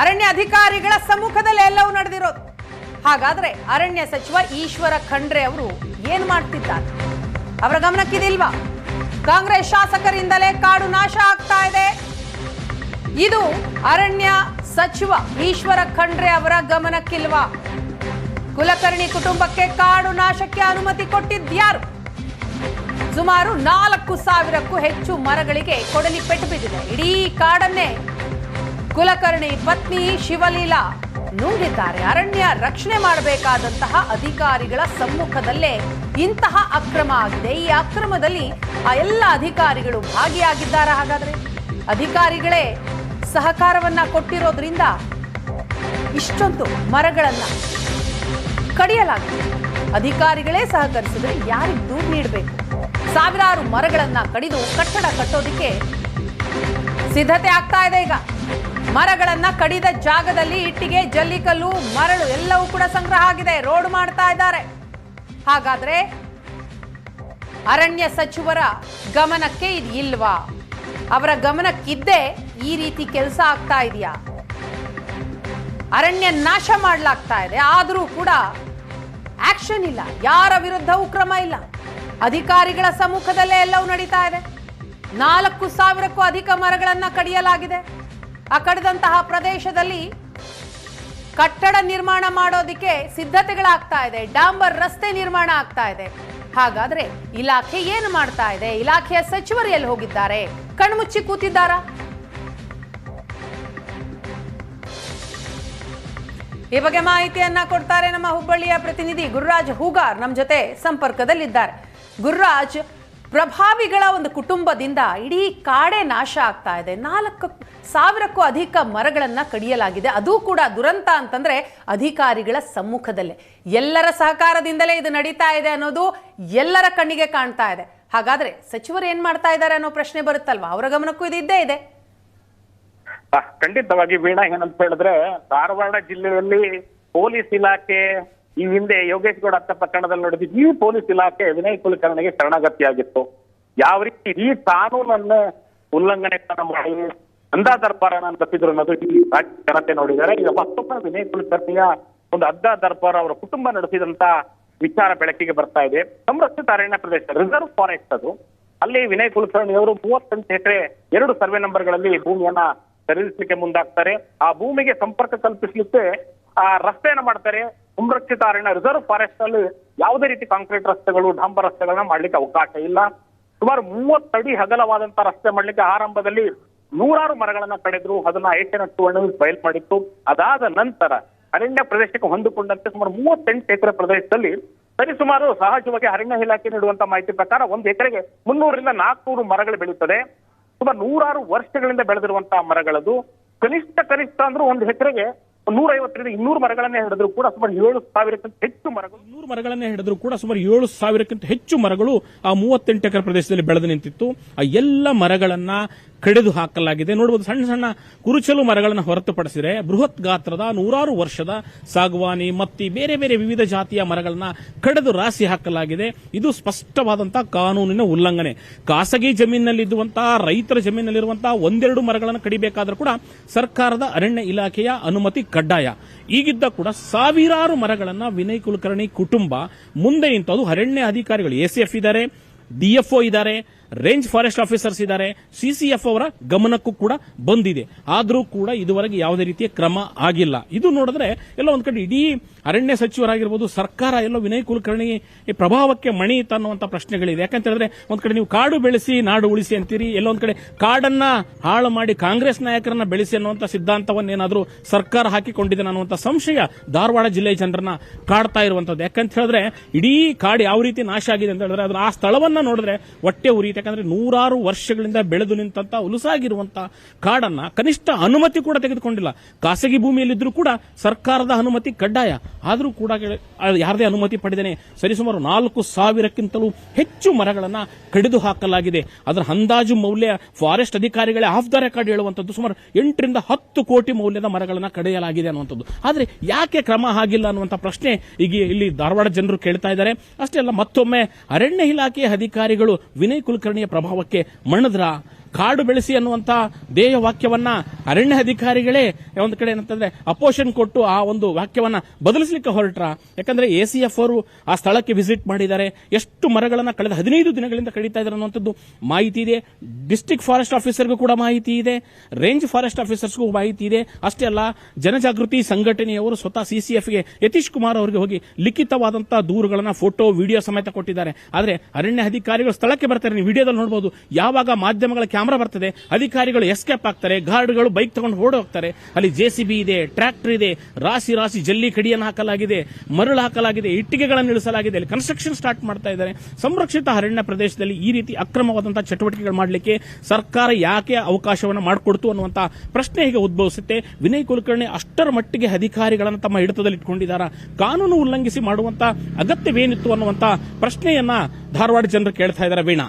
ಅರಣ್ಯ ಅಧಿಕಾರಿಗಳ ಸಮ್ಮುಖದಲ್ಲಿ ಎಲ್ಲವೂ ನಡೆದಿರೋದು. ಹಾಗಾದ್ರೆ ಅರಣ್ಯ ಸಚಿವ ಈಶ್ವರ ಖಂಡ್ರೆ ಅವರು ಏನ್ ಮಾಡ್ತಿದ್ದಾರೆ? ಅವರ ಗಮನಕ್ಕಿದಿಲ್ವಾ? ಕಾಂಗ್ರೆಸ್ ಶಾಸಕರಿಂದಲೇ ಕಾಡು ನಾಶ ಆಗ್ತಾ ಇದೆ. ಇದು ಅರಣ್ಯ ಸಚಿವ ಈಶ್ವರ ಖಂಡ್ರೆ ಅವರ ಗಮನಕ್ಕಿಲ್ವಾ? ಕುಲಕರ್ಣಿ ಕುಟುಂಬಕ್ಕೆ ಕಾಡು ನಾಶಕ್ಕೆ ಅನುಮತಿ ಕೊಟ್ಟಿದ್ಯಾರು? ಸುಮಾರು ನಾಲ್ಕು ಸಾವಿರಕ್ಕೂ ಹೆಚ್ಚು ಮರಗಳಿಗೆ ಕೊಡಲಿ ಪೆಟ್ಟು ಬಿದ್ದಿದೆ. ಇಡೀ ಕಾಡನ್ನೇ ಕುಲಕರ್ಣಿ ಪತ್ನಿ ಶಿವಲೀಲಾ ನುಂಗಿದ್ದಾರೆ. ಅರಣ್ಯ ರಕ್ಷಣೆ ಮಾಡಬೇಕಾದಂತಹ ಅಧಿಕಾರಿಗಳ ಸಮ್ಮುಖದಲ್ಲೇ ಇಂತಹ ಅಕ್ರಮ ಆಗಿದೆ. ಈ ಅಕ್ರಮದಲ್ಲಿ ಆ ಎಲ್ಲ ಅಧಿಕಾರಿಗಳು ಭಾಗಿಯಾಗಿದ್ದಾರೆ. ಹಾಗಾದ್ರೆ ಅಧಿಕಾರಿಗಳೇ ಸಹಕಾರವನ್ನ ಕೊಟ್ಟಿರೋದ್ರಿಂದ ಇಷ್ಟೊಂದು ಮರಗಳನ್ನ ಕಡಿಯಲಾಗಿದೆ. ಅಧಿಕಾರಿಗಳೇ ಸಹಕರಿಸಿದ್ರೆ ಯಾರಿಗೆ ದೂರು ನೀಡಬೇಕು? ಸಾವಿರಾರು ಮರಗಳನ್ನ ಕಡಿದು ಕಟ್ಟಡ ಕಟ್ಟೋದಿಕ್ಕೆ ಸಿದ್ಧತೆ ಆಗ್ತಾ ಇದೆ ಈಗ. ಮರಗಳನ್ನ ಕಡಿದ ಜಾಗದಲ್ಲಿ ಇಟ್ಟಿಗೆ, ಜಲ್ಲಿಕಲ್ಲು, ಮರಳು ಎಲ್ಲವೂ ಕೂಡ ಸಂಗ್ರಹ ಆಗಿದೆ. ರೋಡ್ ಮಾಡ್ತಾ ಇದ್ದಾರೆ. ಹಾಗಾದ್ರೆ ಅರಣ್ಯ ಸಚಿವರ ಗಮನಕ್ಕೆ ಇದು ಇಲ್ವಾ? ಅವರ ಗಮನಕ್ಕಿದ್ದೇ ಈ ರೀತಿ ಕೆಲಸ ಆಗ್ತಾ ಇದೆಯಾ? ಅರಣ್ಯ ನಾಶ ಮಾಡಲಾಗ್ತಾ ಇದೆ. ಆದರೂ ಕೂಡ ಆಕ್ಷನ್ ಇಲ್ಲ. ಯಾರ ವಿರುದ್ಧವೂ ಕ್ರಮ ಇಲ್ಲ. ಅಧಿಕಾರಿಗಳ ಸಮ್ಮುಖದಲ್ಲೇ ಎಲ್ಲವೂ ನಡೀತಾ ಇದೆ. ನಾಲ್ಕು ಸಾವಿರಕ್ಕೂ ಅಧಿಕ ಮರಗಳನ್ನು ಕಡಿಯಲಾಗಿದೆ. ಆ ಪ್ರದೇಶದಲ್ಲಿ ಕಟ್ಟಡ ನಿರ್ಮಾಣ ಮಾಡೋದಿಕ್ಕೆ ಸಿದ್ಧತೆಗಳಾಗ್ತಾ ಇದೆ. ಡಾಂಬರ್ ರಸ್ತೆ ನಿರ್ಮಾಣ ಆಗ್ತಾ ಇದೆ. ಹಾಗಾದ್ರೆ ಇಲಾಖೆ ಏನು ಮಾಡ್ತಾ ಇದೆ? ಇಲಾಖೆಯ ಸಚಿವರು ಎಲ್ಲಿ ಹೋಗಿದ್ದಾರೆ? ಕಣ್ಮುಚ್ಚಿ ಕೂತಿದ್ದಾರಾ? ಈ ಬಗ್ಗೆ ಮಾಹಿತಿಯನ್ನ ಕೊಡ್ತಾರೆ ನಮ್ಮ ಹುಬ್ಬಳ್ಳಿಯ ಪ್ರತಿನಿಧಿ ಗುರುರಾಜ್ ಹೂಗಾರ್. ನಮ್ಮ ಜೊತೆ ಸಂಪರ್ಕದಲ್ಲಿದ್ದಾರೆ. ಗುರುರಾಜ್ ಪ್ರಭಾವಿಗಳ ಒಂದು ಕುಟುಂಬದಿಂದ ಇಡೀ ಕಾಡೆ ನಾಶ ಆಗ್ತಾ ಇದೆ. ನಾಲ್ಕು ಸಾವಿರಕ್ಕೂ ಅಧಿಕ ಮರಗಳನ್ನ ಕಡಿಯಲಾಗಿದೆ. ಅದು ಕೂಡ ದುರಂತ ಅಂತಂದ್ರೆ ಅಧಿಕಾರಿಗಳ ಸಮ್ಮುಖದಲ್ಲೇ. ಎಲ್ಲರ ಸಹಕಾರದಿಂದಲೇ ಇದು ನಡೀತಾ ಇದೆ ಅನ್ನೋದು ಎಲ್ಲರ ಕಣ್ಣಿಗೆ ಕಾಣ್ತಾ ಇದೆ. ಹಾಗಾದ್ರೆ ಸಚಿವರು ಏನ್ ಮಾಡ್ತಾ ಇದ್ದಾರೆ ಅನ್ನೋ ಪ್ರಶ್ನೆ ಬರುತ್ತಲ್ವಾ? ಅವರ ಗಮನಕ್ಕೂ ಇದು ಇದ್ದೇ ಇದೆ. ಖಂಡಿತವಾಗಿ ವೀಣಾ, ಏನಂತ ಹೇಳಿದ್ರೆ ಧಾರವಾಡ ಜಿಲ್ಲೆಯಲ್ಲಿ ಪೊಲೀಸ್ ಇಲಾಖೆ ಈ ಹಿಂದೆ ಯೋಗೇಶ್ ಗೌಡ ಅತ್ತ ಪ್ರಕರಣದಲ್ಲಿ ನಡೆದಿದ್ದು ಈ ಪೊಲೀಸ್ ಇಲಾಖೆ ವಿನಯ್ ಕುಲಕರ್ಣಿಗೆ ಶರಣಾಗತಿಯಾಗಿತ್ತು. ಯಾವ ರೀತಿ ಈ ಕಾನೂನನ್ನ ಉಲ್ಲಂಘನೆ ಮಾಡಿ, ಅಂಧಾ ದರ್ಬಾರನ ತಪ್ಪಿದ್ರು ಅನ್ನೋದು ಈ ರಾಜ್ಯ ಜನತೆ ನೋಡಿದ್ದಾರೆ. ಈಗ ಮತ್ತೊಬ್ಬ ವಿನಯ್ ಕುಲಕರ್ಣಿಯ ಒಂದು ಅಡ್ಡ ದರ್ಬಾರ್ ಅವರ ಕುಟುಂಬ ನಡೆಸಿದಂತ ವಿಚಾರ ಬೆಳಕಿಗೆ ಬರ್ತಾ ಇದೆ. ಸಂರಕ್ಷಿತ ಅರಣ್ಯ ಪ್ರದೇಶ, ರಿಸರ್ವ್ ಫಾರೆಸ್ಟ್ ಅದು. ಅಲ್ಲಿ ವಿನಯ್ ಕುಲಕರ್ಣಿ ಅವರು ಮೂವತ್ತೆಂಟು ಎಕರೆ ಎರಡು ಸರ್ವೆ ನಂಬರ್ಗಳಲ್ಲಿ ಭೂಮಿಯನ್ನ ಖರೀದಿಸಲಿಕ್ಕೆ ಮುಂದಾಗ್ತಾರೆ. ಆ ಭೂಮಿಗೆ ಸಂಪರ್ಕ ಕಲ್ಪಿಸಲಿಕ್ಕೆ ಆ ರಸ್ತೆಯನ್ನ ಮಾಡ್ತಾರೆ. ಸಂರಕ್ಷಿತ ಅರಣ್ಯ ರಿಸರ್ವ್ ಫಾರೆಸ್ಟ್ ಅಲ್ಲಿ ಯಾವುದೇ ರೀತಿ ಕಾಂಕ್ರೀಟ್ ರಸ್ತೆಗಳು ಡಾಂಬರ್ ರಸ್ತೆಗಳನ್ನ ಮಾಡ್ಲಿಕ್ಕೆ ಅವಕಾಶ ಇಲ್ಲ. ಸುಮಾರು ಮೂವತ್ತಡಿ ಹಗಲವಾದಂತ ರಸ್ತೆ ಮಾಡ್ಲಿಕ್ಕೆ ಆರಂಭದಲ್ಲಿ ನೂರಾರು ಮರಗಳನ್ನ ಕಡಿದ್ರು. ಅದನ್ನ ಏಷ್ಯನ್ ಟು ಬಯಲ್ ಮಾಡಿತ್ತು. ಅದಾದ ನಂತರ ಅರಣ್ಯ ಪ್ರದೇಶಕ್ಕೆ ಹೊಂದಿಕೊಂಡಂತೆ ಸುಮಾರು ಮೂವತ್ತೆಂಟು ಎಕರೆ ಪ್ರದೇಶದಲ್ಲಿ ಸರಿಸುಮಾರು ಸಹಜವಾಗಿ ಅರಣ್ಯ ಇಲಾಖೆ ನೀಡುವಂತ ಮಾಹಿತಿ ಪ್ರಕಾರ ಒಂದು ಎಕರೆಗೆ ಮುನ್ನೂರರಿಂದ ನಾಲ್ಕುನೂರು ಮರಗಳು ಬೆಳೆಯುತ್ತದೆ ಸುಮಾರು ನೂರಾರು ವರ್ಷಗಳಿಂದ ಬೆಳೆದಿರುವಂತಹ ಮರಗಳದು. ಕನಿಷ್ಠ ಕನಿಷ್ಠ ಅಂದ್ರೂ ಒಂದು ಎಕರೆಗೆ ನೂರ ಐವತ್ತರಿಂದ ಇನ್ನೂರು ಮರಗಳನ್ನೇ ಹಿಡಿದ್ರು ಕೂಡ ಸುಮಾರು ಏಳು ಸಾವಿರಕ್ಕಿಂತ ಹೆಚ್ಚು ಮರಗಳು. ನೂರು ಮರಗಳನ್ನೇ ಹಿಡಿದ್ರು ಕೂಡ ಸುಮಾರು ಏಳು ಸಾವಿರಕ್ಕಿಂತ ಹೆಚ್ಚು ಮರಗಳು ಆ ಮೂವತ್ತೆಂಟು ಎಕರೆ ಪ್ರದೇಶದಲ್ಲಿ ಬೆಳೆದು ನಿಂತಿತ್ತು. ಆ ಎಲ್ಲ ಮರಗಳನ್ನ ಕಡಿದು ಹಾಕಲಾಗಿದೆ. ನೋಡಬಹುದು ಸಣ್ಣ ಸಣ್ಣ ಕುರುಚಲು ಮರಗಳನ್ನು ಹೊರತುಪಡಿಸಿದರೆ ಬೃಹತ್ ಗಾತ್ರದ ನೂರಾರು ವರ್ಷದ ಸಾಗುವಾನಿ ಮತ್ತಿ ಬೇರೆ ಬೇರೆ ವಿವಿಧ ಜಾತಿಯ ಮರಗಳನ್ನ ಕಡಿದು ರಾಸಿ ಹಾಕಲಾಗಿದೆ. ಇದು ಸ್ಪಷ್ಟವಾದಂತಹ ಕಾನೂನಿನ ಉಲ್ಲಂಘನೆ. ಖಾಸಗಿ ಜಮೀನಿನಲ್ಲಿದ್ದುವಂತಹ ರೈತರ ಜಮೀನಿನಲ್ಲಿರುವಂತಹ ಒಂದೆರಡು ಮರಗಳನ್ನು ಕಡಿಬೇಕಾದ್ರೂ ಕೂಡ ಸರ್ಕಾರದ ಅರಣ್ಯ ಇಲಾಖೆಯ ಅನುಮತಿ ಕಡ್ಡಾಯ. ಈಗಿದ್ದ ಕೂಡ ಸಾವಿರಾರು ಮರಗಳನ್ನು ವಿನಯ್ ಕುಲಕರ್ಣಿ ಕುಟುಂಬ ಮುಂದೆ ನಿಂತು ಅರಣ್ಯ ಅಧಿಕಾರಿಗಳು. ಎಸಿಎಫ್ ಇದ್ದಾರೆ ಡಿಎಫ್ಒ ಇದ್ದಾರೆ ರೇಂಜ್ ಫಾರೆಸ್ಟ್ ಆಫೀಸರ್ಸ್ ಇದ್ದಾರೆ. ಸಿಸಿಎಫ್ ಅವರ ಗಮನಕ್ಕೂ ಕೂಡ ಬಂದಿದೆ. ಆದರೂ ಕೂಡ ಇದುವರೆಗೆ ಯಾವುದೇ ರೀತಿಯ ಕ್ರಮ ಆಗಿಲ್ಲ. ಇದು ನೋಡಿದ್ರೆ ಎಲ್ಲ ಒಂದ್ ಕಡೆ ಇಡೀ ಅರಣ್ಯ ಸಚಿವರಾಗಿರ್ಬೋದು, ಸರ್ಕಾರ ಎಲ್ಲ ವಿನಯ್ ಕುಲಕರ್ಣಿ ಪ್ರಭಾವಕ್ಕೆ ಮಣಿ ಅನ್ನುವಂತ ಪ್ರಶ್ನೆಗಳಿದೆ. ಯಾಕಂತ ಹೇಳಿದ್ರೆ ಒಂದ್ ಕಡೆ ನೀವು ಕಾಡು ಬೆಳೆಸಿ, ನಾಡು ಉಳಿಸಿ ಅಂತೀರಿ ಎಲ್ಲೊಂದ್ ಕಡೆ ಕಾಡನ್ನ ಹಾಳು ಮಾಡಿ ಕಾಂಗ್ರೆಸ್ ನಾಯಕರನ್ನ ಬೆಳೆಸಿ ಅನ್ನುವಂತ ಸಿದ್ಧಾಂತವನ್ನೇನಾದ್ರೂ ಸರ್ಕಾರ ಹಾಕಿಕೊಂಡಿದೆ ಅನ್ನುವಂತ ಸಂಶಯ ಧಾರವಾಡ ಜಿಲ್ಲೆಯ ಜನರನ್ನ ಕಾಡ್ತಾ ಇರುವಂತದ್ದು. ಯಾಕಂತ ಹೇಳಿದ್ರೆ ಇಡೀ ಕಾಡು ಯಾವ ರೀತಿ ನಾಶ ಆಗಿದೆ ಅಂತ ಹೇಳಿದ್ರೆ, ಅದರ ಆ ಸ್ಥಳವನ್ನ ನೋಡಿದ್ರೆ ಹೊಟ್ಟೆ ಉರಿಯುತ್ತೆ. ಯಾಕಂದ್ರೆ ನೂರಾರು ವರ್ಷಗಳಿಂದ ಬೆಳೆದು ನಿಂತಹ ಉಲುಸಾಗಿರುವಂತಹ ಕಾಡನ್ನ ಕನಿಷ್ಠ ಅನುಮತಿ ಕೂಡ ತೆಗೆದುಕೊಂಡಿಲ್ಲ. ಖಾಸಗಿ ಭೂಮಿಯಲ್ಲಿದ್ದರೂ ಕೂಡ ಸರ್ಕಾರದ ಅನುಮತಿ ಕಡ್ಡಾಯ. ಆದರೂ ಕೂಡ ಯಾರದೇ ಅನುಮತಿ ಪಡೆದೇನೆ ಸರಿಸುಮಾರು ನಾಲ್ಕು ಸಾವಿರಕ್ಕಿಂತಲೂ ಹೆಚ್ಚು ಮರಗಳನ್ನ ಕಡಿದು ಹಾಕಲಾಗಿದೆ. ಅದರ ಅಂದಾಜು ಮೌಲ್ಯ ಫಾರೆಸ್ಟ್ ಅಧಿಕಾರಿಗಳೇ ಆಫ್ ದ ರೆಕಾರ್ಡ್ ಹೇಳುವಂತದ್ದು ಸುಮಾರು ಎಂಟರಿಂದ ಹತ್ತು ಕೋಟಿ ಮೌಲ್ಯದ ಮರಗಳನ್ನ ಕಡೆಯಲಾಗಿದೆ ಅನ್ನುವಂಥದ್ದು. ಆದರೆ ಯಾಕೆ ಕ್ರಮ ಆಗಿಲ್ಲ ಅನ್ನುವಂಥ ಪ್ರಶ್ನೆ ಈಗ ಇಲ್ಲಿ ಧಾರವಾಡ ಜನರು ಕೇಳ್ತಾ ಇದ್ದಾರೆ. ಅಷ್ಟೇ ಅಲ್ಲ, ಮತ್ತೊಮ್ಮೆ ಅರಣ್ಯ ಇಲಾಖೆಯ ಅಧಿಕಾರಿಗಳು ವಿನಯ್ ಕುಲಕರ್ಣಿಯ ಪ್ರಭಾವಕ್ಕೆ ಮಣಿದ್ರ ಕಾಡು ಬೆಳೆಸಿ ಅನ್ನುವಂತ ಧ್ಯೇಯ ವಾಕ್ಯವನ್ನ ಅರಣ್ಯ ಅಧಿಕಾರಿಗಳೇ ಒಂದು ಕಡೆ ಏನಂತಂದ್ರೆ ಅಪೋಷನ್ ಕೊಟ್ಟು ಆ ಒಂದು ವಾಕ್ಯವನ್ನ ಬದಲಿಸಲಿಕ್ಕೆ ಹೊರಟ್ರ. ಯಾಕಂದ್ರೆ ಎ ಸಿ ಎಫ್ ಅವರು ಆ ಸ್ಥಳಕ್ಕೆ ವಿಸಿಟ್ ಮಾಡಿದ್ದಾರೆ. ಎಷ್ಟು ಮರಗಳನ್ನ ಕಳೆದ ಹದಿನೈದು ದಿನಗಳಿಂದ ಕಡಿತಾ ಇದ್ದಾರೆ ಅನ್ನುವಂಥದ್ದು ಮಾಹಿತಿ ಇದೆ. ಡಿಸ್ಟಿಕ್ ಫಾರೆಸ್ಟ್ ಆಫೀಸರ್ಗೂ ಕೂಡ ಮಾಹಿತಿ ಇದೆ. ರೇಂಜ್ ಫಾರೆಸ್ಟ್ ಆಫೀಸರ್ಸ್ಗೂ ಮಾಹಿತಿ ಇದೆ. ಅಷ್ಟೇ ಅಲ್ಲ, ಜನಜಾಗೃತಿ ಸಂಘಟನೆಯವರು ಸ್ವತಃ ಸಿಸಿಎಫ್ಗೆ ಯತೀಶ್ ಕುಮಾರ್ ಅವರಿಗೆ ಹೋಗಿ ಲಿಖಿತವಾದಂತಹ ದೂರುಗಳನ್ನ ಫೋಟೋ, ವಿಡಿಯೋ ಸಮೇತ ಕೊಟ್ಟಿದ್ದಾರೆ. ಆದರೆ ಅರಣ್ಯ ಅಧಿಕಾರಿಗಳು ಸ್ಥಳಕ್ಕೆ ಬರ್ತಾರೆ. ನೀವು ವಿಡಿಯೋದಲ್ಲಿ ನೋಡಬಹುದು ಯಾವಾಗ ಮಾಧ್ಯಮಗಳ ಕ್ಯಾಮೆರಾ ಬರ್ತದೆ. ಅಧಿಕಾರಿಗಳು ಎಸ್ಕೇಪ್ ಆಗ್ತಾರೆ. ಗಾರ್ಡ್ಗಳು ಬೈಕ್ ತಗೊಂಡು ಹೋಗ್ತಾರೆ ಅಲ್ಲಿ ಜೆಸಿಬಿ ಇದೆ, ಟ್ರ್ಯಾಕ್ಟರ್ ಇದೆ, ರಾಶಿ ರಾಶಿ ಜಲ್ಲಿ ಕಡಿಯನ್ನು ಹಾಕಲಾಗಿದೆ, ಮರಳು ಹಾಕಲಾಗಿದೆ, ಇಟ್ಟಿಗೆಗಳನ್ನು ಇಳಿಸಲಾಗಿದೆ. ಅಲ್ಲಿ ಕನ್ಸ್ಟ್ರಕ್ಷನ್ ಸ್ಟಾರ್ಟ್ ಮಾಡ್ತಾ ಇದ್ದಾರೆ. ಸಂರಕ್ಷಿತ ಅರಣ್ಯ ಪ್ರದೇಶದಲ್ಲಿ ಈ ರೀತಿ ಅಕ್ರಮವಾದಂತಹ ಚಟುವಟಿಕೆಗಳು ಮಾಡಲಿಕ್ಕೆ ಸರ್ಕಾರ ಯಾಕೆ ಅವಕಾಶವನ್ನು ಮಾಡಿಕೊಡ್ತು ಅನ್ನುವಂತಹ ಪ್ರಶ್ನೆ ಹೀಗೆ ಉದ್ಭವಿಸುತ್ತೆ? ವಿನಯ್ ಕುಲಕರ್ಣಿ ಅಷ್ಟರ ಮಟ್ಟಿಗೆ ಅಧಿಕಾರಿಗಳನ್ನು ತಮ್ಮ ಹಿಡಿತದಲ್ಲಿ ಇಟ್ಕೊಂಡಿದ್ದಾರಾ? ಕಾನೂನು ಉಲ್ಲಂಘಿಸಿ ಮಾಡುವಂತಹ ಅಗತ್ಯವೇನಿತ್ತು ಅನ್ನುವಂತಹ ಪ್ರಶ್ನೆಯನ್ನ ಧಾರವಾಡ ಜನರು ಕೇಳ್ತಾ ಇದ್ದಾರೆ. ವೀಣಾ.